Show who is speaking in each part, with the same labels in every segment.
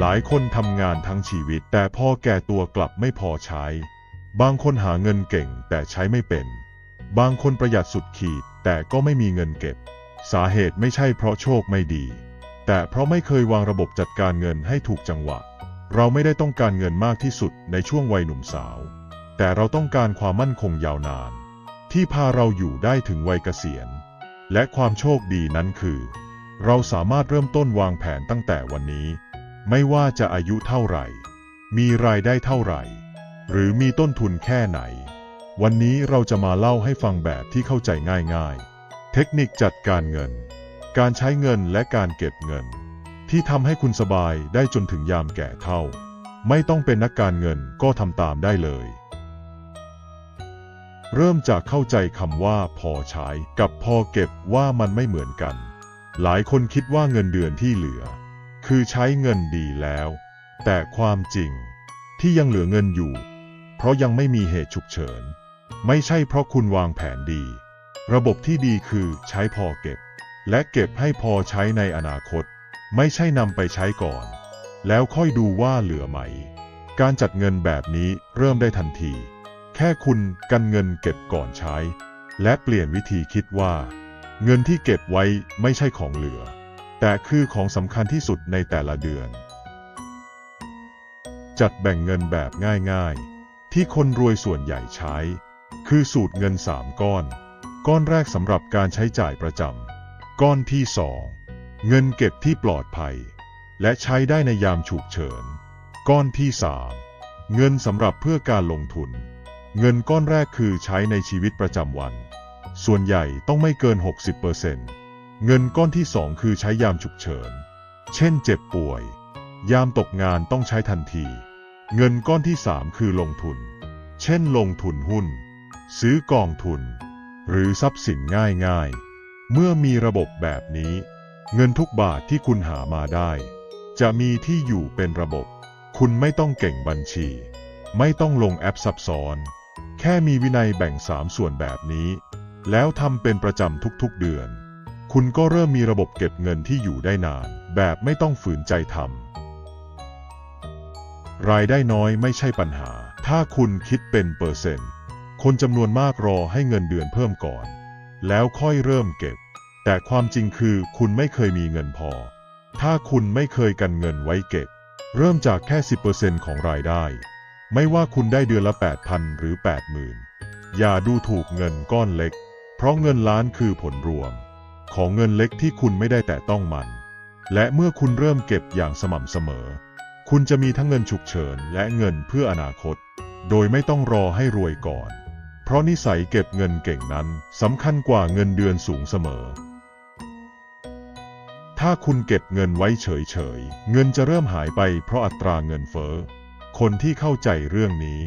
Speaker 1: หลายคนทำงานทั้งชีวิต แต่พอแก่ตัวกลับไม่พอใช้ บางคนหาเงินเก่งแต่ใช้ไม่เป็น บางคนประหยัดสุดขีดแต่ก็ไม่มีเงินเก็บ สาเหตุไม่ใช่เพราะโชคไม่ดี แต่เพราะไม่เคยวางระบบจัดการเงินให้ถูกจังหวะ เราไม่ได้ต้องการเงินมากที่สุดในช่วงวัยหนุ่มสาว แต่เราต้องการความมั่นคงยาวนาน ที่พาเราอยู่ได้ถึงวัยเกษียณ และความโชคดีนั้นคือ เราสามารถเริ่มต้นวางแผนตั้งแต่วันนี้ ไม่ว่าจะอายุเท่าไหร่ มีรายได้เท่าไหร่ หรือมีต้นทุนแค่ไหน วันนี้เราจะมาเล่าให้ฟังแบบที่เข้าใจง่ายๆ เทคนิคจัดการเงิน การใช้เงินและการเก็บเงิน ที่ทำให้คุณสบายได้จนถึงยามแก่เฒ่า ไม่ต้องเป็นนักการเงินก็ทำตามได้เลย เริ่มจากเข้าใจคำว่า พอใช้กับพอเก็บว่ามันไม่เหมือนกัน หลายคนคิดว่าเงินเดือนที่เหลือ คือใช้เงินดีแล้ว แต่ความจริงที่ยังเหลือเงินอยู่ เพราะยังไม่มีเหตุฉุกเฉิน ไม่ใช่เพราะคุณวางแผนดี ระบบที่ดีคือใช้พอเก็บ และเก็บให้พอใช้ในอนาคต ไม่ใช่นำไปใช้ก่อน แล้วค่อยดูว่าเหลือไหม การจัดเงินแบบนี้เริ่มได้ทันที แค่คุณกันเงินเก็บก่อนใช้ และเปลี่ยนวิธีคิดว่า เงินที่เก็บไว้ไม่ใช่ของเหลือ แต่คือของสำคัญที่สุดในแต่ละเดือน จัดแบ่งเงินแบบง่ายๆ ที่คนรวยส่วนใหญ่ใช้ คือสูตรเงิน 3 ก้อน ก้อนแรกสำหรับการใช้จ่ายประจำก้อนที่ 2 เงินเก็บที่ปลอดภัย และใช้ได้ในยามฉุกเฉิน ก้อนที่ 3 เงินสำหรับเพื่อการลงทุน เงินก้อนแรกคือใช้ในชีวิตประจำวัน ส่วนใหญ่ต้องไม่เกิน 60% เงินก้อนที่ 2 คือใช้ยามฉุกเฉิน เช่นเจ็บป่วย ยามตกงานต้องใช้ทันที เงินก้อนที่ 3 คือลงทุน เช่นลงทุนหุ้น ซื้อกองทุน หรือทรัพย์สินง่ายๆ เมื่อมีระบบแบบนี้ เงินทุกบาทที่คุณหามาได้ จะมีที่อยู่เป็นระบบ คุณไม่ต้องเก่งบัญชี ไม่ต้องลงแอปซับซ้อน แค่มีวินัยแบ่งสามส่วนแบบนี้ แล้วทำเป็นประจำทุกๆเดือน คุณก็เริ่มมีระบบเก็บเงินที่อยู่ได้นาน แบบไม่ต้องฝืนใจทำรายได้น้อยไม่ใช่ปัญหา ถ้าคุณคิดเป็นเปอร์เซ็นต์ คนจำนวนมากรอให้เงินเดือนเพิ่มก่อน แล้วค่อยเริ่มเก็บ แต่ความจริงคือคุณไม่เคยมีเงินพอ ถ้าคุณไม่เคยกันเงินไว้เก็บ เริ่มจากแค่ 10%ของรายได้ ไม่ว่าคุณได้เดือนละ 8,000 หรือ 80,000 อย่าดูถูกเงินก้อนเล็ก เพราะเงินล้านคือผลรวม ของเงินเล็กที่คุณไม่ได้แต่ต้องมัน และเมื่อคุณเริ่มเก็บอย่างสม่ำเสมอ คุณจะมีทั้งเงินฉุกเฉินและเงินเพื่ออนาคต โดยไม่ต้องรอให้รวยก่อน เพราะนิสัยเก็บเงินเก่งนั้นสำคัญกว่าเงินเดือนสูงเสมอ ถ้าคุณเก็บเงินไว้เฉยๆ เงินจะเริ่มหายไปเพราะอัตราเงินเฟ้อ คนที่เข้าใจเรื่องนี้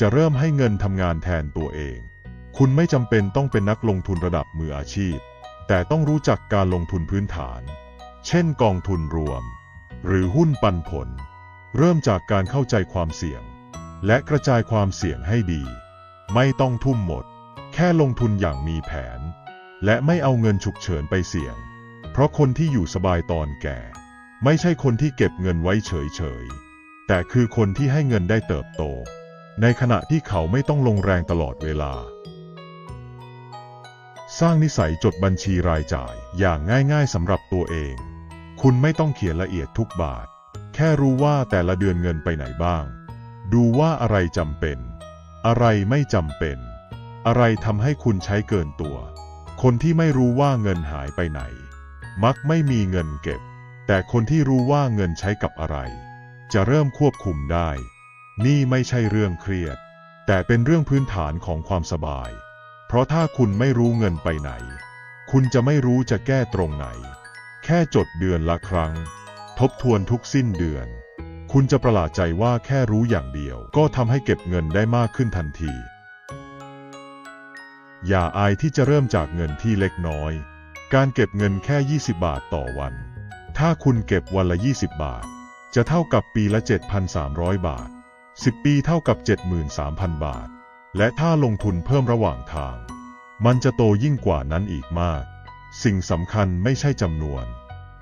Speaker 1: จะเริ่มให้เงินทำงานแทนตัวเอง คุณไม่จำเป็นต้องเป็นนักลงทุนระดับมืออาชีพ แต่ต้องรู้จักการลงทุนพื้นฐาน เช่นกองทุนรวม หรือหุ้นปันผล เริ่มจากการเข้าใจความเสี่ยง และกระจายความเสี่ยงให้ดี ไม่ต้องทุ่มหมด แค่ลงทุนอย่างมีแผน และไม่เอาเงินฉุกเฉินไปเสี่ยง เพราะคนที่อยู่สบายตอนแก่ ไม่ใช่คนที่เก็บเงินไว้เฉยๆ แต่คือคนที่ให้เงินได้เติบโต ในขณะที่เขาไม่ต้องลงแรงตลอดเวลา สร้างนิสัยจดบัญชีรายจ่ายอย่างง่ายๆสำหรับตัวเอง คุณไม่ต้องเขียนละเอียดทุกบาท แค่รู้ว่าแต่ละเดือนเงินไปไหนบ้าง ดูว่าอะไรจำเป็น อะไรไม่จำเป็น อะไรทำให้คุณใช้เกินตัว คนที่ไม่รู้ว่าเงินหายไปไหน มักไม่มีเงินเก็บ แต่คนที่รู้ว่าเงินใช้กับอะไร จะเริ่มควบคุมได้ นี่ไม่ใช่เรื่องเครียด แต่เป็นเรื่องพื้นฐานของความสบาย เพราะถ้าคุณไม่รู้เงินไปไหน คุณจะไม่รู้จะแก้ตรงไหน แค่จดเดือนละครั้ง ทบทวนทุกสิ้นเดือน คุณจะประหลาดใจว่าแค่รู้อย่างเดียว ก็ทำให้เก็บเงินได้มากขึ้นทันที อย่าอายที่จะเริ่มจากเงินที่เล็กน้อย การเก็บเงินแค่ 20 บาทต่อวัน ถ้าคุณเก็บวันละ 20 บาท จะเท่ากับปีละ 7,300 บาท 10 ปีเท่ากับ 73,000 บาท และถ้าลงทุนเพิ่มระหว่างทาง มันจะโตยิ่งกว่านั้นอีกมาก สิ่งสำคัญไม่ใช่จำนวน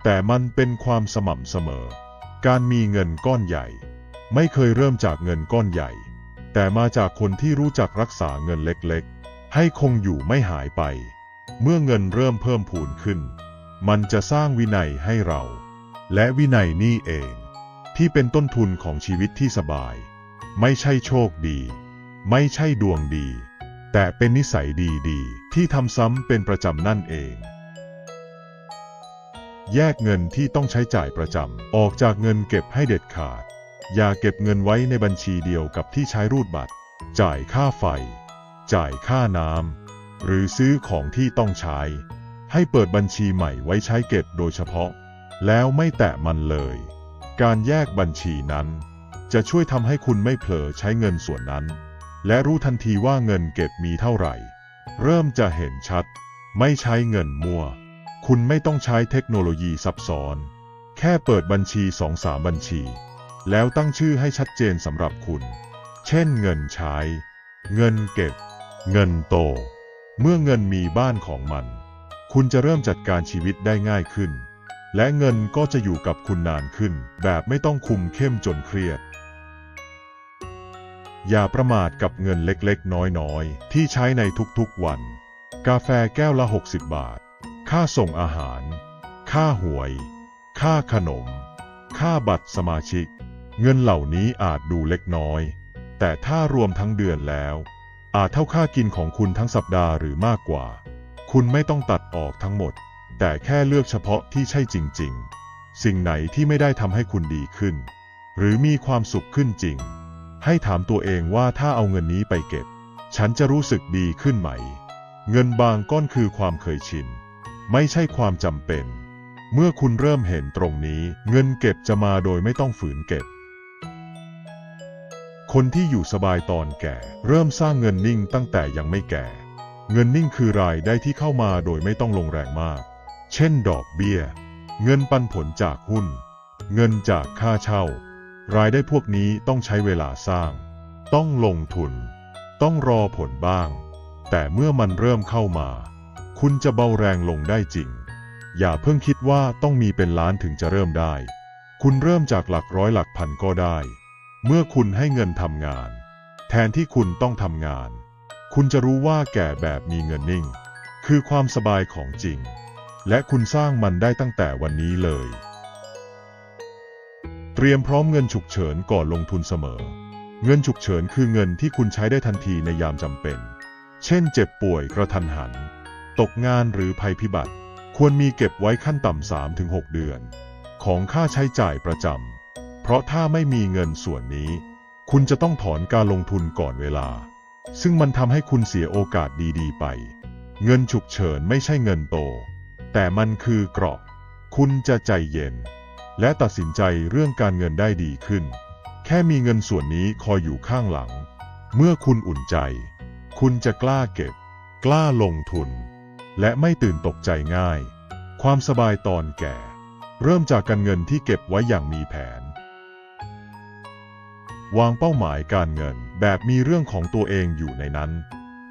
Speaker 1: แต่มันเป็นความสม่ำเสมอ การมีเงินก้อนใหญ่ ไม่เคยเริ่มจากเงินก้อนใหญ่ แต่มาจากคนที่รู้จักรักษาเงินเล็กๆ ให้คงอยู่ไม่หายไป เมื่อเงินเริ่มเพิ่มพูนขึ้น มันจะสร้างวินัยให้เรา และวินัยนี่เอง ที่เป็นต้นทุนของชีวิตที่สบาย ไม่ใช่โชคดี ไม่ใช่ดวงดี แต่เป็นนิสัยดีๆ ที่ทำซ้ำเป็นประจำนั่นเอง แยกเงินที่ต้องใช้จ่ายประจำออกจากเงินเก็บให้เด็ดขาด อย่าเก็บเงินไว้ในบัญชีเดียวกับที่ใช้รูดบัตร จ่ายค่าไฟ จ่ายค่าน้ำหรือซื้อของที่ต้องใช้ ให้เปิดบัญชีใหม่ไว้ใช้เก็บโดยเฉพาะ แล้วไม่แตะมันเลย การแยกบัญชีนั้น จะช่วยทำให้คุณไม่เผลอใช้เงินส่วนนั้น และรู้ทันทีว่าเงินเก็บมีเท่าไหร่ เริ่มจะเห็นชัด ไม่ใช้เงินมั่วคุณไม่ต้องใช้เทคโนโลยีซับซ้อน แค่เปิดบัญชีสองสามบัญชี แล้วตั้งชื่อให้ชัดเจนสำหรับคุณ เช่นเงินใช้ เงินเก็บ เงินโต เมื่อเงินมีบ้านของมัน คุณจะเริ่มจัดการชีวิตได้ง่ายขึ้น และเงินก็จะอยู่กับคุณนานขึ้น แบบไม่ต้องคุมเข้มจนเครียด อย่าประมาทกับเงินเล็กๆ น้อยๆ ที่ใช้ในทุกๆวัน กาแฟแก้วละ 60 บาท ค่าส่งอาหาร ค่าหวย ค่าขนม ค่าบัตรสมาชิก เงินเหล่านี้อาจดูเล็กน้อย แต่ถ้ารวมทั้งเดือนแล้ว อาจเท่าค่ากินของคุณทั้งสัปดาห์หรือมากกว่า คุณไม่ต้องตัดออกทั้งหมด แต่แค่เลือกเฉพาะที่ใช่จริง ๆ สิ่งไหนที่ไม่ได้ทำให้คุณดีขึ้น หรือมีความสุขขึ้นจริง ให้ถามตัวเองว่าถ้าเอาเงินนี้ไปเก็บ ฉันจะรู้สึกดีขึ้นไหม เงินบางก้อนคือความเคยชิน ไม่ใช่ความจำเป็น เมื่อคุณเริ่มเห็นตรงนี้ เงินเก็บจะมาโดยไม่ต้องฝืนเก็บ คนที่อยู่สบายตอนแก่ เริ่มสร้างเงินนิ่งตั้งแต่ยังไม่แก่ เงินนิ่งคือรายได้ที่เข้ามาโดยไม่ต้องลงแรงมาก เช่น ดอกเบี้ย เงินปันผลจากหุ้น เงินจากค่าเช่า รายได้พวกนี้ต้องใช้เวลาสร้าง ต้องลงทุน ต้องรอผลบ้าง แต่เมื่อมันเริ่มเข้ามา คุณจะเบาแรงลงได้จริง อย่าเพิ่งคิดว่าต้องมีเป็นล้านถึงจะเริ่มได้ คุณเริ่มจากหลักร้อยหลักพันก็ได้ เมื่อคุณให้เงินทำงาน แทนที่คุณต้องทำงาน คุณจะรู้ว่าแก่แบบมีเงินนิ่ง คือความสบายของจริง และคุณสร้างมันได้ตั้งแต่วันนี้เลย เตรียมพร้อมเงินฉุกเฉินก่อนลงทุนเสมอ เงินฉุกเฉินคือเงินที่คุณใช้ได้ทันทีในยามจำเป็น เช่นเจ็บป่วยกระทันหัน ตกงานหรือภัยพิบัติ ควรมีเก็บไว้ขั้นต่ำ3ถึง6เดือน ของค่าใช้จ่ายประจำ เพราะถ้าไม่มีเงินส่วนนี้ คุณจะต้องถอนการลงทุนก่อนเวลา ซึ่งมันทำให้คุณเสียโอกาสดีๆ ไป เงินฉุกเฉินไม่ใช่เงินโต แต่มันคือเกราะ คุณจะใจเย็น และตัดสินใจเรื่องการเงินได้ดีขึ้น แค่มีเงินส่วนนี้คอยอยู่ข้างหลัง เมื่อคุณอุ่นใจ คุณจะกล้าเก็บ กล้าลงทุน และไม่ตื่นตกใจง่าย ความสบายตอนแก่ เริ่มจากการเงินที่เก็บไว้อย่างมีแผน วางเป้าหมายการเงินแบบมีเรื่องของตัวเองอยู่ในนั้น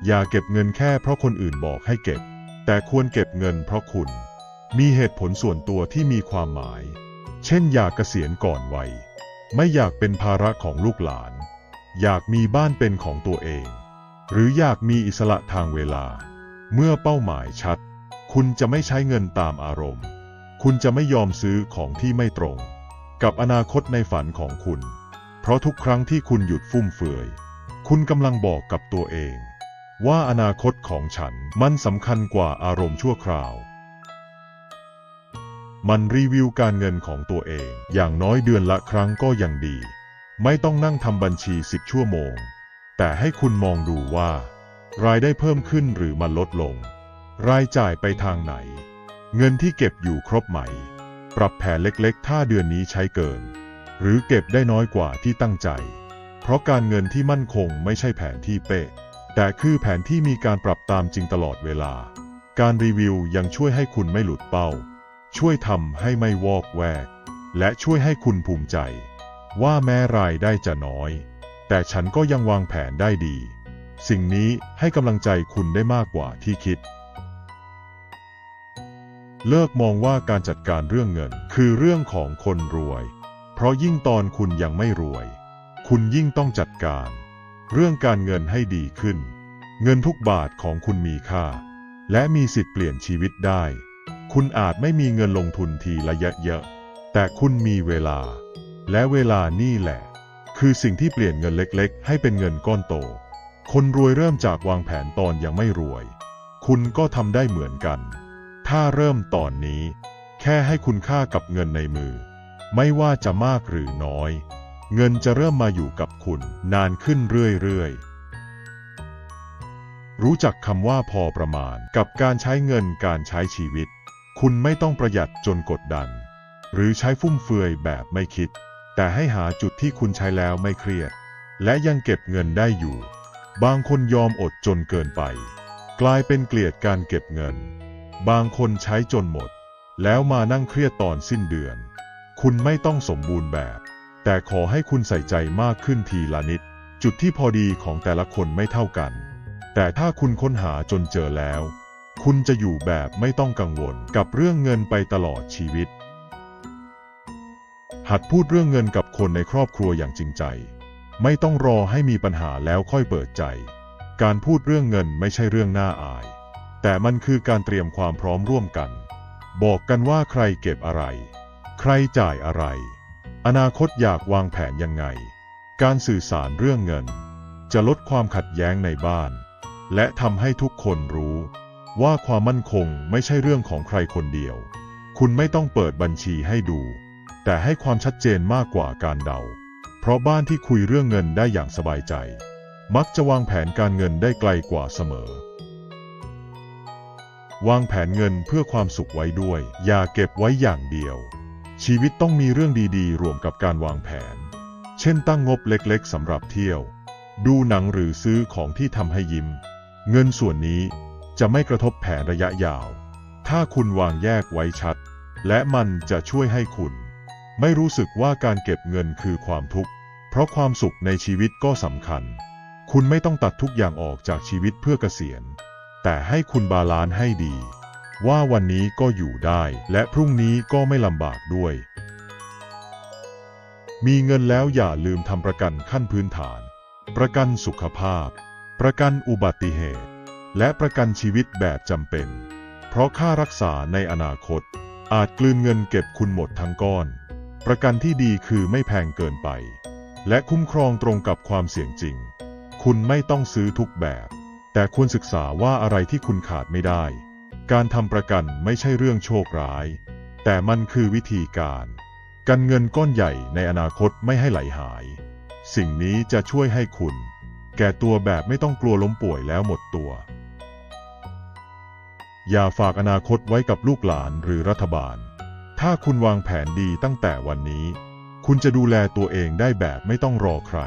Speaker 1: อย่าเก็บเงินแค่เพราะคนอื่นบอกให้เก็บ แต่ควรเก็บเงินเพราะคุณ มีเหตุผลส่วนตัวที่มีความหมาย เช่นอยากเกษียณก่อนวัย ไม่อยากเป็นภาระของลูกหลาน อยากมีบ้านเป็นของตัวเอง หรืออยากมีอิสระทางเวลา เมื่อเป้าหมายชัด คุณจะไม่ใช้เงินตามอารมณ์ คุณจะไม่ยอมซื้อของที่ไม่ตรง กับอนาคตในฝันของคุณ เพราะทุกครั้งที่คุณหยุดฟุ่มเฟือย คุณกำลังบอกกับตัวเอง ว่าอนาคตของฉันมันสำคัญกว่าอารมณ์ชั่วคราว มันรีวิวการเงินของตัวเอง อย่างน้อยเดือนละครั้งก็ยังดี ไม่ต้องนั่งทำบัญชีสิบชั่วโมง แต่ให้คุณมองดูว่า รายได้เพิ่มขึ้นหรือมันลดลง รายจ่ายไปทางไหน เงินที่เก็บอยู่ครบไหม ปรับแผนเล็กๆ ถ้าเดือนนี้ใช้เกิน หรือเก็บได้น้อยกว่าที่ตั้งใจ เพราะการเงินที่มั่นคงไม่ใช่แผนที่เป๊ะ แต่คือแผนที่มีการปรับตามจริงตลอดเวลา การรีวิวยังช่วยให้คุณไม่หลุดเป้า ช่วยทำให้ไม่วอกแวก และช่วยให้คุณภูมิใจ ว่าแม้รายได้จะน้อย แต่ฉันก็ยังวางแผนได้ดี สิ่งนี้ให้กำลังใจคุณได้มากกว่าที่คิด เลิกมองว่าการจัดการเรื่องเงินคือเรื่องของคนรวย เพราะยิ่งตอนคุณยังไม่รวย คุณยิ่งต้องจัดการ เรื่องการเงินให้ดีขึ้น เงินทุกบาทของคุณมีค่า และมีสิทธิ์เปลี่ยนชีวิตได้ คุณอาจไม่มีเงินลงทุนทีละเยอะๆ แต่คุณมีเวลา และเวลานี่แหละ คือสิ่งที่เปลี่ยนเงินเล็กๆ ให้เป็นเงินก้อนโต คนรวยเริ่มจากวางแผนตอนยังไม่รวย คุณก็ทำได้เหมือนกัน ถ้าเริ่มตอนนี้ แค่ให้คุณค่ากับเงินในมือ ไม่ว่าจะมากหรือน้อย เงินจะเริ่มมาอยู่กับคุณนานขึ้นเรื่อยๆรู้จักคำว่าพอประมาณกับการใช้เงินการใช้ชีวิต คุณไม่ต้องประหยัดจนกดดัน หรือใช้ฟุ่มเฟือยแบบไม่คิด แต่ให้หาจุดที่คุณใช้แล้วไม่เครียด และยังเก็บเงินได้อยู่ บางคนยอมอดจนเกินไป กลายเป็นเกลียดการเก็บเงิน บางคนใช้จนหมด แล้วมานั่งเครียดตอนสิ้นเดือน คุณไม่ต้องสมบูรณ์แบบ แต่ขอให้คุณใส่ใจมากขึ้นทีละนิด จุดที่พอดีของแต่ละคนไม่เท่ากัน แต่ถ้าคุณค้นหาจนเจอแล้ว คุณจะอยู่แบบไม่ต้องกังวลกับเรื่องเงินไปตลอดชีวิต หัดพูดเรื่องเงินกับคนในครอบครัวอย่างจริงใจ ไม่ต้องรอให้มีปัญหาแล้วค่อยเปิดใจ การพูดเรื่องเงินไม่ใช่เรื่องน่าอาย แต่มันคือการเตรียมความพร้อมร่วมกัน บอกกันว่าใครเก็บอะไร ใครจ่ายอะไร อนาคตอยากวางแผนยังไง การสื่อสารเรื่องเงิน จะลดความขัดแย้งในบ้าน และทำให้ทุกคนรู้ ว่าความมั่นคงไม่ใช่เรื่องของใครคนเดียว คุณไม่ต้องเปิดบัญชีให้ดู แต่ให้ความชัดเจนมากกว่าการเดา เพราะบ้านที่คุยเรื่องเงินได้อย่างสบายใจ มักจะวางแผนการเงินได้ไกลกว่าเสมอ วางแผนเงินเพื่อความสุขไว้ด้วย อย่าเก็บไว้อย่างเดียว ชีวิตต้องมีเรื่องดีๆ รวมกับการวางแผน เช่น ตั้งงบเล็กๆสำหรับเที่ยว ดูหนังหรือซื้อของที่ทำให้ยิ้ม เงินส่วนนี้ จะไม่กระทบแผนระยะยาว ถ้าคุณวางแยกไว้ชัด และมันจะช่วยให้คุณ ไม่รู้สึกว่าการเก็บเงินคือความทุกข์ เพราะความสุขในชีวิตก็สำคัญ คุณไม่ต้องตัดทุกอย่างออกจากชีวิตเพื่อเกษียณ แต่ให้คุณบาลานซ์ให้ดี ว่าวันนี้ก็อยู่ได้ และพรุ่งนี้ก็ไม่ลำบากด้วย มีเงินแล้วอย่าลืมทำประกันขั้นพื้นฐาน ประกันสุขภาพ ประกันอุบัติเหตุ และประกันชีวิตแบบจำเป็น เพราะค่ารักษาในอนาคต อาจกลืนเงินเก็บคุณหมดทั้งก้อน ประกันที่ดีคือไม่แพงเกินไป และคุ้มครองตรงกับความเสี่ยงจริง คุณไม่ต้องซื้อทุกแบบ แต่ควรศึกษาว่าอะไรที่คุณขาดไม่ได้ การทำประกันไม่ใช่เรื่องโชคร้าย แต่มันคือวิธีการ กันเงินก้อนใหญ่ในอนาคตไม่ให้ไหลหาย สิ่งนี้จะช่วยให้คุณ แก่ตัวแบบไม่ต้องกลัวล้มป่วยแล้วหมดตัว อย่าฝากอนาคตไว้กับลูกหลานหรือรัฐบาล ถ้าคุณวางแผนดีตั้งแต่วันนี้ คุณจะดูแลตัวเองได้แบบไม่ต้องรอใคร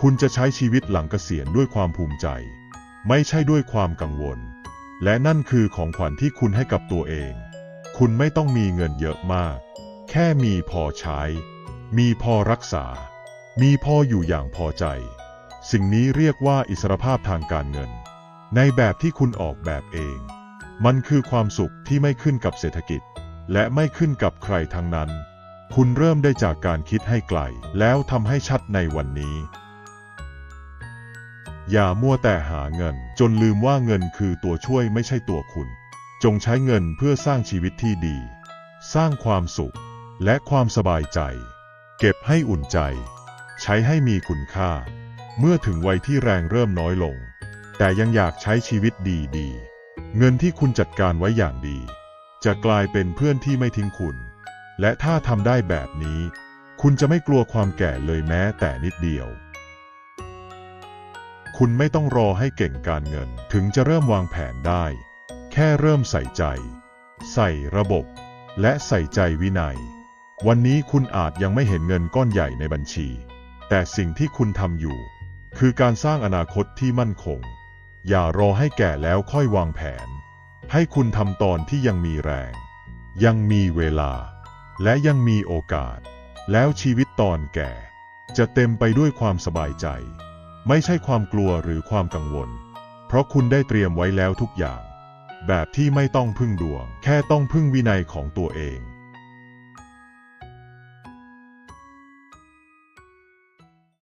Speaker 1: คุณจะใช้ชีวิตหลังเกษียณด้วยความภูมิใจ ไม่ใช่ด้วยความกังวล และนั่นคือของขวัญที่คุณให้กับตัวเอง คุณไม่ต้องมีเงินเยอะมาก แค่มีพอใช้ มีพอรักษา มีพออยู่อย่างพอใจ สิ่งนี้เรียกว่าอิสรภาพทางการเงิน ในแบบที่คุณออกแบบเอง มันคือความสุขที่ไม่ขึ้นกับเศรษฐกิจ และไม่ขึ้นกับใครทั้งนั้น คุณเริ่มได้จากการคิดให้ไกล แล้วทำให้ชัดในวันนี้ อย่ามัวแต่หาเงิน จนลืมว่าเงินคือตัวช่วยไม่ใช่ตัวคุณ จงใช้เงินเพื่อสร้างชีวิตที่ดี สร้างความสุข และความสบายใจ เก็บให้อุ่นใจ ใช้ให้มีคุณค่า เมื่อถึงวัยที่แรงเริ่มน้อยลง แต่ยังอยากใช้ชีวิตดีๆ เงินที่คุณจัดการไว้อย่างดี จะกลายเป็นเพื่อนที่ไม่ทิ้งคุณ และถ้าทำได้แบบนี้ คุณจะไม่กลัวความแก่เลยแม้แต่นิดเดียว คุณไม่ต้องรอให้เก่งการเงินถึงจะเริ่มวางแผนได้ แค่เริ่มใส่ใจ ใส่ระบบ และใส่ใจวินัย วันนี้คุณอาจยังไม่เห็นเงินก้อนใหญ่ในบัญชี แต่สิ่งที่คุณทำอยู่ คือการสร้างอนาคตที่มั่นคง อย่ารอให้แก่แล้วค่อยวางแผน ให้คุณทำตอนที่ยังมีแรง ยังมีเวลา และยังมีโอกาส แล้วชีวิตตอนแก่ จะเต็มไปด้วยความสบายใจ ไม่ใช่ความกลัวหรือความกังวล เพราะคุณได้เตรียมไว้แล้วทุกอย่าง แบบที่ไม่ต้องพึ่งดวง แค่ต้องพึ่งวินัยของตัวเอง